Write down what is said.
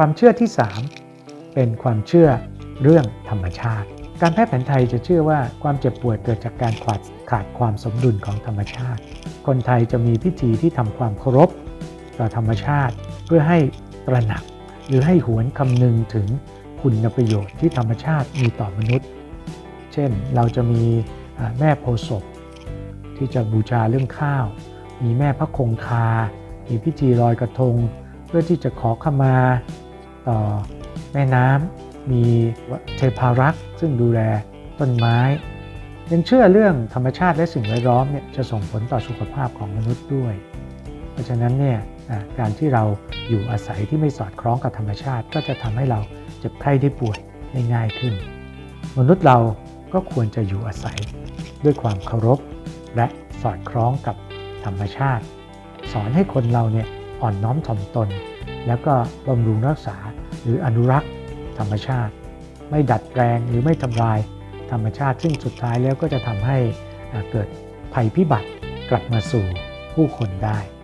ความเชื่อที่ 3 เป็นความเชื่อเรื่องธรรมชาติ การแพทย์แผนไทยจะเชื่อว่าความเจ็บป่วยเกิดจากการขาดขาดความสมดุลของธรรมชาติ คนไทยจะมีพิธีที่ทำความเคารพต่อธรรมชาติ เพื่อให้ตระหนัก หรือให้หวนคำนึงถึงคุณประโยชน์ที่ธรรมชาติมีต่อมนุษย์ เช่นเราจะมีแม่โพศพที่จะบูชาเรื่องข้าว มีแม่พระคงคา มีพิธีลอยกระทง เพื่อที่จะขอขมา แม่น้ำมีเทพารักษ์ซึ่งดูแลต้นไม้ ยังเชื่อเรื่องธรรมชาติและสิ่งแวดล้อมเนี่ยจะส่งผลต่อสุขภาพของมนุษย์ด้วย เพราะฉะนั้นเนี่ยการที่เราอยู่อาศัยที่ไม่สอดคล้องกับธรรมชาติ ก็จะทำให้เราเจ็บไข้ได้ป่วยได้ง่ายขึ้น มนุษย์เราก็ควรจะอยู่อาศัยด้วยความเคารพ และสอดคล้องกับธรรมชาติ สอนให้คนเราเนี่ย อ่อนน้อมถ่อมตน แล้วก็บำรุงรักษาหรืออนุรักษ์ธรรมชาติ ไม่ดัดแปลงหรือไม่ทำลายธรรมชาติ ซึ่งสุดท้ายแล้วก็จะทำให้เกิดภัยพิบัติกลับมาสู่ผู้คนได้